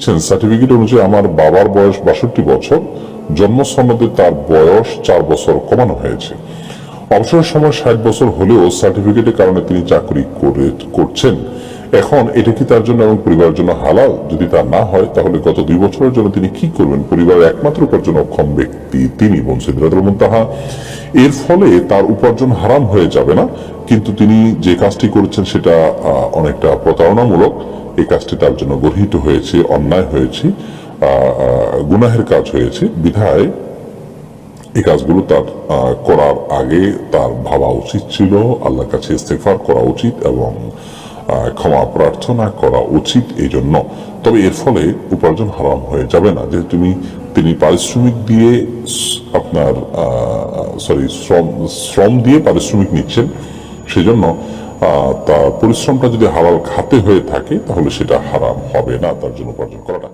Certificate অনুযায়ী আমার বাবার বয়স বাষট্টি বছর জন্ম সনদে তার বয়স চার বছর কমানো হয়েছে। অবসর সময় ষাট বছর হলেও সার্টিফিকেটের কারণে তিনি চাকরি করে, করছেন। এখন এটা কি তার জন্য এবং পরিবারের জন্য হালাল? যদি তা না হয়, তাহলে গত দুই বছরের জন্য তিনি কি করবেন? পরিবারের একমাত্র উপার্জন অক্ষম ব্যক্তি তিনি বলছেন তাহা এর ফলে তার উপার্জন হারাম হয়ে যাবে না, কিন্তু তিনি যে কাজটি করেছেন সেটা অনেকটা প্রতারণামূলক। এই কাজটি তার জন্য গর্হিত হয়েছে, অন্যায় হয়েছে গুনাহের কাজ হয়েছে। বিধায় এই কাজগুলো তার করার আগে তার ভাবা উচিত ছিল। আল্লাহর কাছে ইস্তেফার করা উচিত এবং ক্ষমা প্রার্থনা করা উচিত এই জন্য তবে এর ফলে উপার্জন হারাম হয়ে যাবে না। যে তুমি, তিনি পারিশ্রমিক দিয়ে আপনার সরি শ্রম শ্রম দিয়ে পারিশ্রমিক নিচ্ছেন, সেজন্য তার পরিশ্রমটা যদি হালাল খাতে হয়ে থাকে, তাহলে সেটা হারাম হবে না, তার জন্য উপার্জন করাটা।